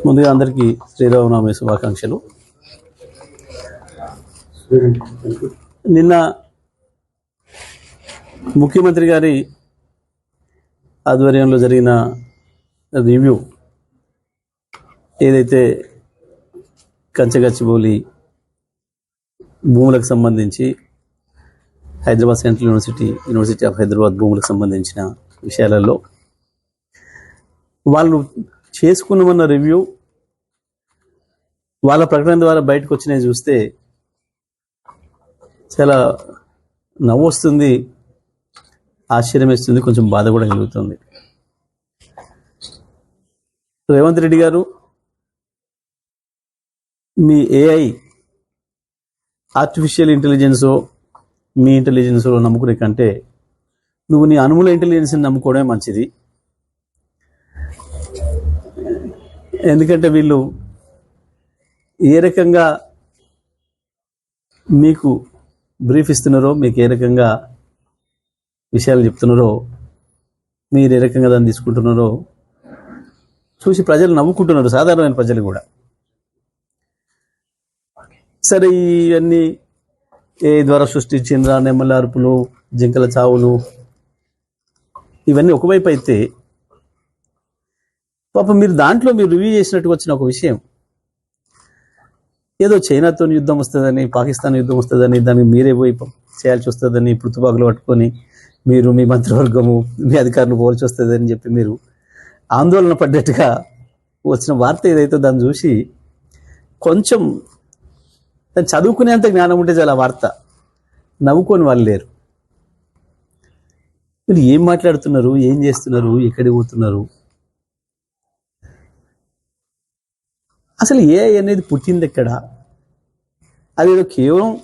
ముందుగా అందరికీ శ్రీరామనవమి శుభాకాంక్షలు. నిన్న ముఖ్యమంత్రి గారి ఆధ్వర్యంలో జరిగిన రివ్యూ ఏదైతే కంచగచ్చిబౌలి భూములకు సంబంధించి Hyderabad central university university of Hyderabad భూములకు సంబంధించిన విషయాలలో వాళ్ళు చేసుకున్నామన్న రివ్యూ వాళ్ళ ప్రకటన ద్వారా బయటకు వచ్చినవి చూస్తే చాలా నవ్వు వస్తుంది ఆశ్చర్యం వేస్తుంది కొంచెం బాధ కూడా కలుగుతుంది. రేవంత్ రెడ్డి గారు మీ ఏఐ ఆర్టిఫిషియల్ ఇంటెలిజెన్సో మీ ఇంటెలిజెన్స్లో నమ్ముకునే కంటే నువ్వు నీ అనుముల ఇంటెలిజెన్స్ని నమ్ముకోవడమే మంచిది. ఎందుకంటే వీళ్ళు ఏ రకంగా మీకు బ్రీఫ్ ఇస్తున్నారో మీకు ఏ రకంగా విషయాలు చెప్తున్నారో మీరు ఏ రకంగా దాన్ని తీసుకుంటున్నారో చూసి ప్రజలు నవ్వుకుంటున్నారు సాధారణమైన ప్రజలు కూడా. సరే ఇవన్నీ ఏ ద్వారా సృష్టించిన నెమ్మల అరుపులు జింకల చావులు ఇవన్నీ ఒకవైపు అయితే పాపం మీరు దాంట్లో మీరు రివ్యూ చేసినట్టుగా వచ్చిన ఒక విషయం. ఏదో చైనాతో యుద్ధం వస్తుందని పాకిస్తాన్ యుద్ధం వస్తుందని దానికి మీరే పోయి చేయాల్సి వస్తుందని పృతుబాగులు పట్టుకొని మీరు మీ మంత్రివర్గము మీ అధికారులు పోల్చి వస్తుందని చెప్పి మీరు ఆందోళన పడ్డట్టుగా వచ్చిన వార్త ఏదైతే దాన్ని చూసి కొంచెం దాన్ని చదువుకునేంత జ్ఞానం ఉంటే చాలా వార్త. నవ్వుకొని వాళ్ళు లేరు. మీరు ఏం మాట్లాడుతున్నారు? ఏం చేస్తున్నారు? ఎక్కడికి పోతున్నారు? అసలు ఏఐ అనేది పుట్టింది ఎక్కడ? అదేదో కేవలం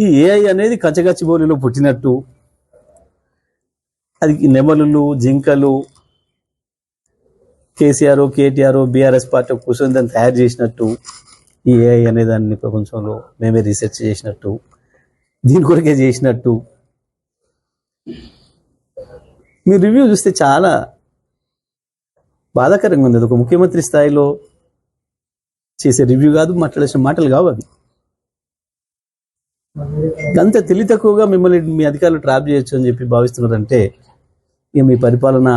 ఈ ఏఐ అనేది కచ్చగచ్చిబౌలిలో పుట్టినట్టు. అది నెమలులు జింకలు కేసీఆర్ కేటీఆర్ బీఆర్ఎస్ పార్టీ కూర్చొని దాన్ని తయారు చేసినట్టు. ఈ ఏఐ అనే దాన్ని ప్రపంచంలో మేమే రీసెర్చ్ చేసినట్టు. దీని కొరకే చేసినట్టు. మీ రివ్యూ చూస్తే చాలా బాధాకరంగా ఉంది. అది ఒక ముఖ్యమంత్రి స్థాయిలో చేసే రివ్యూ కాదు మాట్లాడేసిన మాటలు కావు అవి. అంత తెలివి తక్కువగా మిమ్మల్ని మీ అధికారులు ట్రాప్ చేయొచ్చు అని చెప్పి భావిస్తున్నారంటే ఇక మీ పరిపాలన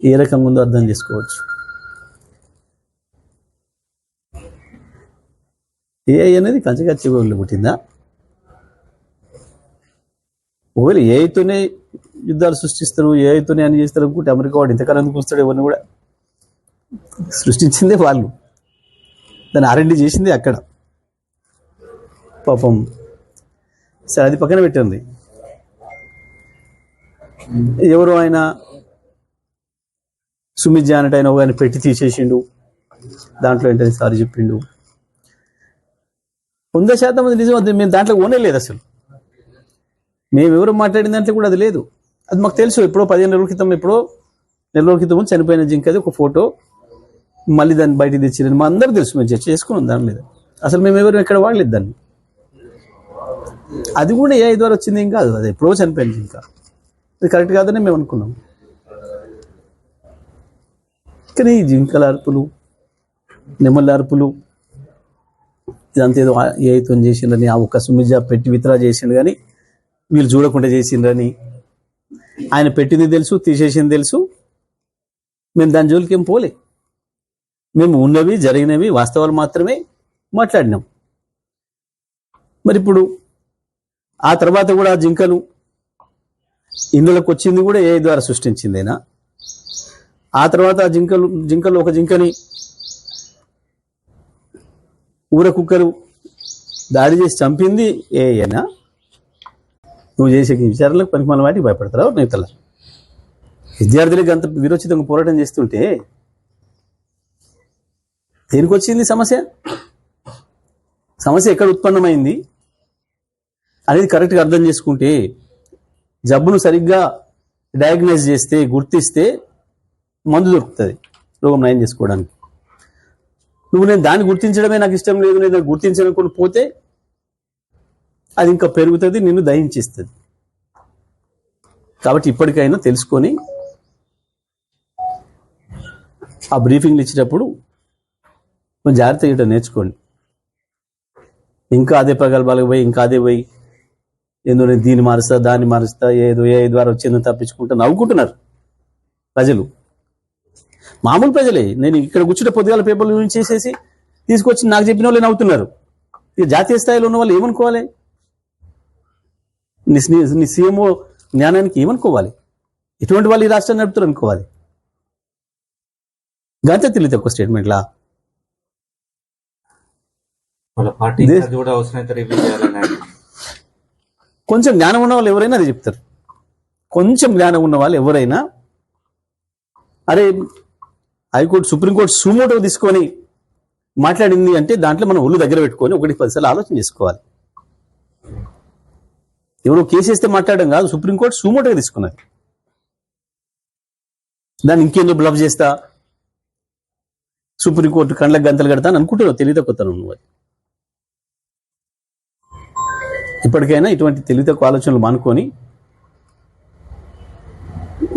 ఏ రకంగా ఉందో అర్థం చేసుకోవచ్చు. ఏఐ అనేది కంచగచ్చి వాళ్ళు పుట్టిందా? ఒకవేళ ఏఐతోనే యుద్ధాలు సృష్టిస్తారు ఏఐతోనే అని చేస్తారు అనుకుంటే అమెరికా వాడు ఇంతకాలం ఎందుకు వస్తాడు ఎవరిని కూడా? సృష్టించిందే వాళ్ళు. తను ఆర్ఎండి చేసింది అక్కడ. పాపం. సరే అది పక్కన పెట్టింది ఎవరు ఆయన? సుమిత్ జానట్ ఆయన ఒక ఆయన పెట్టి తీసేసిండు. దాంట్లో ఏంటని సారీ చెప్పిండు. వంద శాతం అది నిజం అది మేము దాంట్లో ఓనే లేదు అసలు. మేము ఎవరు మాట్లాడిన దాంట్లో కూడా అది లేదు. అది మాకు తెలుసు ఎప్పుడో పదిహేను నెలల క్రితం ఎప్పుడో నెల రోజుల క్రితం చనిపోయిన జింకది ఒక ఫోటో. మళ్ళీ దాన్ని బయటికి తెచ్చిరని మా అందరూ తెలుసు మేము చర్చ చేసుకున్నాం దాని మీద. అసలు మేము ఎవరు ఎక్కడ వాడలేదు దాన్ని. అది కూడా ఏ ద్వారా వచ్చింది ఏం కాదు. అది ఎప్పుడో చనిపోయింది ఇంకా. అది కరెక్ట్ కాదని మేము అనుకున్నాం. కానీ జింకల అరుపులు నెమల అరుపులు ఇదంతా ఏదో ఏతో చేసిండ్రని ఆ ఒక్క సుమిజా పెట్టి విత్రా చేసిండు కానీ వీళ్ళు చూడకుండా చేసిండ్రని ఆయన పెట్టింది తెలుసు తీసేసింది తెలుసు. మేము దాని జోలికి ఏం పోలే. మేము ఉన్నవి జరిగినవి వాస్తవాలు మాత్రమే మాట్లాడినాం. మరి ఇప్పుడు ఆ తర్వాత కూడా ఆ జింకలు ఇందులోకి వచ్చింది కూడా ఏ ద్వారా సృష్టించిందేనా? ఆ తర్వాత ఆ జింకలు జింకలు ఒక జింకని ఊర కుక్కరు దాడి చేసి చంపింది ఏనా నువ్వు చేసే ఈ విచారణలకు పనికి మన వాటికి భయపడతారా నేతల? విద్యార్థులకు అంత విరోచితంగా పోరాటం చేస్తుంటే దేనికి వచ్చింది సమస్య? సమస్య ఎక్కడ ఉత్పన్నమైంది? అనేది కరెక్ట్గా అర్థం చేసుకుంటే జబ్బును సరిగ్గా డయాగ్నైజ్ చేస్తే గుర్తిస్తే మందు దొరుకుతుంది రోగం నయం చేసుకోవడానికి. నువ్వు నేను దాన్ని గుర్తించడమే నాకు ఇష్టం లేదు నేను గుర్తించనుకొని పోతే అది ఇంకా పెరుగుతుంది నిన్ను దహించిస్తుంది. కాబట్టి ఇప్పటికైనా తెలుసుకొని ఆ బ్రీఫింగ్లు ఇచ్చేటప్పుడు కొంచెం జాగ్రత్త చేయడం నేర్చుకోండి. ఇంకా అదే ప్రగల్భాలకు పోయి ఇంకా అదే పోయి ఎందుకు నేను దీన్ని మారుస్తా దాన్ని మారుస్తా ఏదో ఏ ద్వారా వచ్చిందో తప్పించుకుంటా నవ్వుకుంటున్నారు ప్రజలు. మామూలు ప్రజలే. నేను ఇక్కడ కూర్చుంటే పొద్దుగాల పేపర్లు నుంచి చేసేసి తీసుకొచ్చి నాకు చెప్పిన వాళ్ళు నవ్వుతున్నారు. ఇక జాతీయ స్థాయిలో ఉన్న వాళ్ళు ఏమనుకోవాలి? నీ నీ- నీ సీఎంఓ జ్ఞానానికి ఏమనుకోవాలి? ఎటువంటి వాళ్ళు ఈ రాష్ట్రాన్ని నడుపుతారు అనుకోవాలి. గంత తెలియదు ఒక స్టేట్మెంట్లా వాళ్ళ పార్టీ ఇదే- ఇన్ఛార్జ్ కూడా అవసరమైతే రివ్యూ చేయాలని ఆయన. కొంచెం జ్ఞానం ఉన్న వాళ్ళు ఎవరైనా అది చెప్తారు. కొంచెం జ్ఞానం ఉన్న వాళ్ళు ఎవరైనా అరే హైకోర్టు సుప్రీంకోర్టు సుమోటో తీసుకొని మాట్లాడింది అంటే దాంట్లో మనం ఒళ్ళు దగ్గర పెట్టుకొని ఒకటి పదిసార్లు ఆలోచన చేసుకోవాలి. ఎవరో కేసు వేస్తే మాట్లాడడం కాదు సుప్రీంకోర్టు సుమోటోగా తీసుకున్నది. దాన్ని ఇంకేందో బ్లఫ్ చేస్తా? సుప్రీంకోర్టు కండ్లకు గంతలు కడతా అని అనుకుంటున్నావు తెలియదు కొత్తను నువ్వు ఇప్పటికైనా ఇటువంటి తెలివి ఆలోచనలు మానుకొని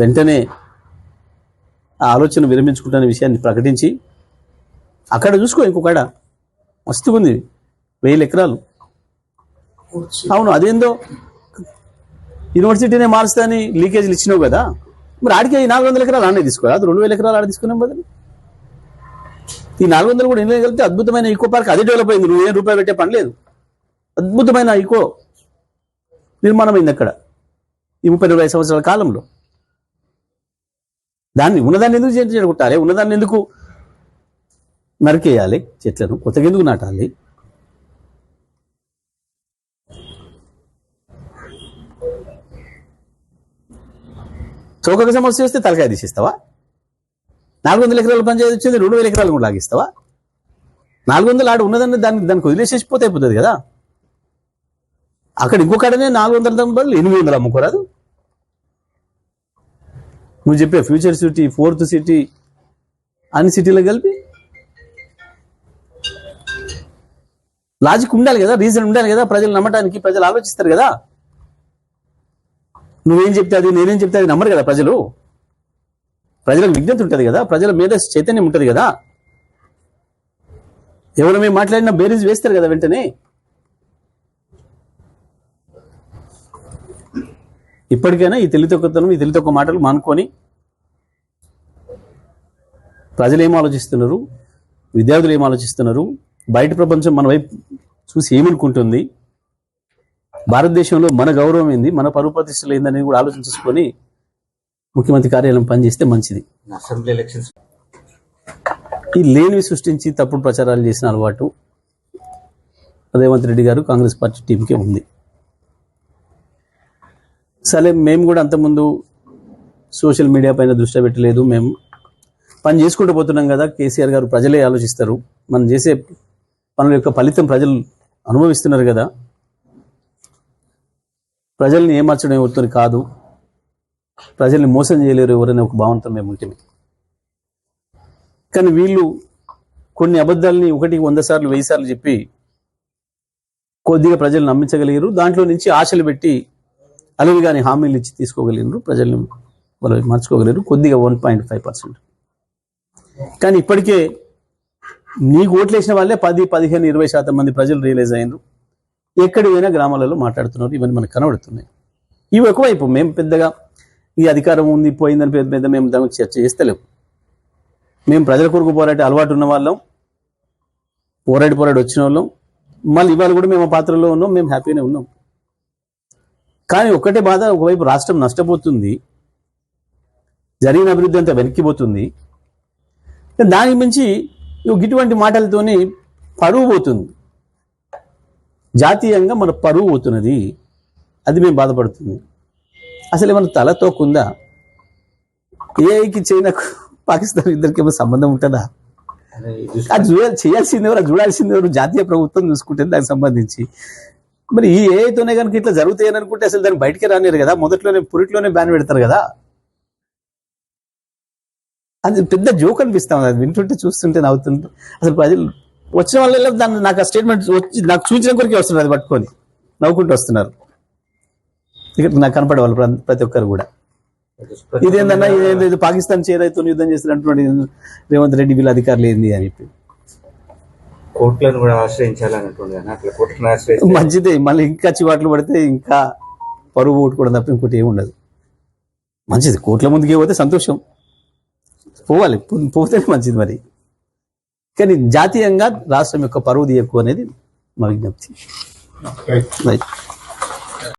వెంటనే ఆ ఆలోచన విరమించుకుంటున్న విషయాన్ని ప్రకటించి అక్కడ చూసుకో ఇంకొకడ మస్తుగా ఉంది వెయ్యి ఎకరాలు. అవును అదేందో? యూనివర్సిటీనే మారుస్తాని లీకేజీలు ఇచ్చినావు కదా. మరి ఆడికి ఈ నాలుగు వందల ఎకరాలు ఆడే తీసుకోవాలి అది రెండు వేల ఎకరాలు ఆడ తీసుకున్నాం బదులు. ఈ నాలుగు వందలు కూడా ఎన్ని కలిపితే అద్భుతమైన ఈకో పార్క్ అది డెవలప్ అయింది. నువ్వు ఏం రూపాయి పెట్టే పని లేదు. అద్భుతమైన ఈకో నిర్మాణమైంది అక్కడ ఈ ముప్పై ఇరవై సంవత్సరాల కాలంలో. దాన్ని ఉన్నదాన్ని ఎందుకు చెట్టు చెడగొట్టాలి ఉన్నదాన్ని ఎందుకు నరికేయాలి? చెట్లను కొత్తగా ఎందుకు నాటాలి? చౌకక సమస్య వస్తే తలకాయ తీసిస్తావా? నాలుగు వందల ఎకరాల పంచాయతీ వచ్చింది రెండు వేల ఎకరాలు కూడా లాగిస్తావా? నాలుగు వందలు ఆడు ఉన్నదాన్ని దాన్ని దానికి వదిలేసేసిపోతే అయిపోతుంది కదా? అక్కడ ఇంకొకడనే నాలుగు వందల తొంభై బదులు ఎనిమిది వందలు అమ్ముకోరాదు నువ్వు చెప్పే ఫ్యూచర్ సిటీ ఫోర్త్ సిటీ అన్ని సిటీలో కలిపి? లాజిక్ ఉండాలి కదా రీజన్ ఉండాలి కదా ప్రజలు నమ్మటానికి ప్రజలు ఆలోచిస్తారు కదా. నువ్వేం చెప్తే అది నేనేం చెప్తే అది నమ్మరు కదా ప్రజలు. ప్రజలకు విజ్ఞత ఉంటుంది కదా ప్రజల మీద చైతన్యం ఉంటుంది కదా. ఎవరు మేము మాట్లాడినా బేరీజ్ వేస్తారు కదా వెంటనే. ఇప్పటికైనా ఈ తెలివి తక్కువతనం ఈ తెలివి తక్కువ మాటలు మానుకొని ప్రజలు ఏం ఆలోచిస్తున్నారు? విద్యార్థులు ఏం ఆలోచిస్తున్నారు? బయట ప్రపంచం మన వైపు చూసి ఏమనుకుంటుంది? భారతదేశంలో మన గౌరవం ఏంది? మన పరువు ప్రతిష్టలు ఏందని కూడా ఆలోచించుకొని ముఖ్యమంత్రి కార్యాలయం పనిచేస్తే మంచిది. Assembly elections. ఈ లేనివి సృష్టించి తప్పుడు ప్రచారాలు చేసిన అలవాటు రేవంత్ రెడ్డి గారు కాంగ్రెస్ పార్టీ టీంకే ఉంది. సరే మేము కూడా అంతకుముందు సోషల్ మీడియా పైన దృష్టి పెట్టలేదు. మేము పని చేసుకుంటూ పోతున్నాం కదా కేసీఆర్ గారు ప్రజలే ఆలోచిస్తారు. మనం చేసే పనుల యొక్క ఫలితం ప్రజలు అనుభవిస్తున్నారు కదా. ప్రజల్ని ఏమార్చడం ఎవరితో కాదు. ప్రజల్ని మోసం చేయలేరు ఎవరైనా ఒక భావనతో మేము ఉంటుంది కానీ వీళ్ళు కొన్ని అబద్ధాలని ఒకటి వంద సార్లు వెయ్యి సార్లు చెప్పి కొద్దిగా ప్రజలు నమ్మించగలిగారు. దాంట్లో నుంచి ఆశలు పెట్టి అలవి కానీ హామీలు ఇచ్చి తీసుకోగలిగినారు ప్రజల్ని వాళ్ళు మార్చుకోగలిగారు కొద్దిగా వన్ పాయింట్ ఫైవ్ పర్సెంట్ కానీ ఇప్పటికే నీకు ఓట్లేసిన వాళ్ళే పది పదిహేను ఇరవై శాతం మంది ప్రజలు రియలైజ్ అయ్యారు ఎక్కడి పోయినా గ్రామాలలో మాట్లాడుతున్నారు ఇవన్నీ మనకు కనబడుతున్నాయి. ఇవి ఒకవైపు మేము పెద్దగా ఈ అధికారం ఉంది పోయిందని పెద్ద పెద్ద మేము దాని చర్చ చేస్తలేము మేము ప్రజల కొరకు పోరాటే అలవాటు ఉన్న వాళ్ళం పోరాడి పోరాడి వచ్చిన వాళ్ళం. మళ్ళీ ఇవాళ కూడా మేము ఆ పాత్రలో ఉన్నాం మేము హ్యాపీగానే ఉన్నాం. కానీ ఒక్కటే బాధ ఒకవైపు రాష్ట్రం నష్టపోతుంది జరిగిన అభివృద్ధి అంతా వెనక్కిపోతుంది దానికి మించి ఇటువంటి మాటలతోని పరువు పోతుంది. జాతీయంగా మన పరువు పోతున్నది. అది మేము బాధపడుతుంది. అసలు ఏమైనా తలతోకుందా ఏఐకి చైనాకు పాకిస్తాన్ ఇద్దరికి ఏమైనా సంబంధం ఉంటుందా? అదే చూడాలి చేయాల్సింది ఎవరు చూడాల్సింది ఎవరు? జాతీయ ప్రభుత్వం చూసుకుంటుంది దానికి సంబంధించి. మరి ఈ ఏఐతోనే కనుక ఇట్లా జరుగుతాయని అనుకుంటే అసలు దాన్ని బయటికి రానిరు కదా? మొదట్లోనే పురిట్లోనే బ్యాన్ పెడతారు కదా? అది పెద్ద జోక్ అనిపిస్తాం అది వింటుంటే చూస్తుంటే నవ్వుతుంటే. అసలు ప్రజలు వచ్చిన వాళ్ళ దాన్ని నాకు ఆ స్టేట్మెంట్ వచ్చి నాకు చూపించిన కొరికే వస్తున్నారు అది పట్టుకొని. నవ్వుకుంటూ వస్తున్నారు. ఇక్కడ నాకు కనపడే వాళ్ళు ప్రతి ఒక్కరు కూడా. ఇదేందన్నా ఇదేందో ఇది పాకిస్తాన్ చేరైతో యుద్ధం చేస్తున్నటువంటి రేవంత్ రెడ్డి వీళ్ళ అధికారులు ఏంది అని చెప్పి. కోర్టులను కూడా ఆశ్రయించాలన్నట్టుంది కానీ అట్లా కోర్టులను ఆశ్రయిస్తే మంచిదే. మళ్ళీ ఇంకా చివాట్లు పడితే ఇంకా పరువు కొట్టుకోవడం తప్ప ఇంకోటి ఏమి ఉండదు. మంచిది. కోట్ల ముందుకే పోతే సంతోషం. పోవాలి. పో- పోతేనే మంచిది మరి. కానీ జాతీయంగా రాష్ట్రం యొక్క పరువు తీయకు అనేది మా విజ్ఞప్తి. రైట్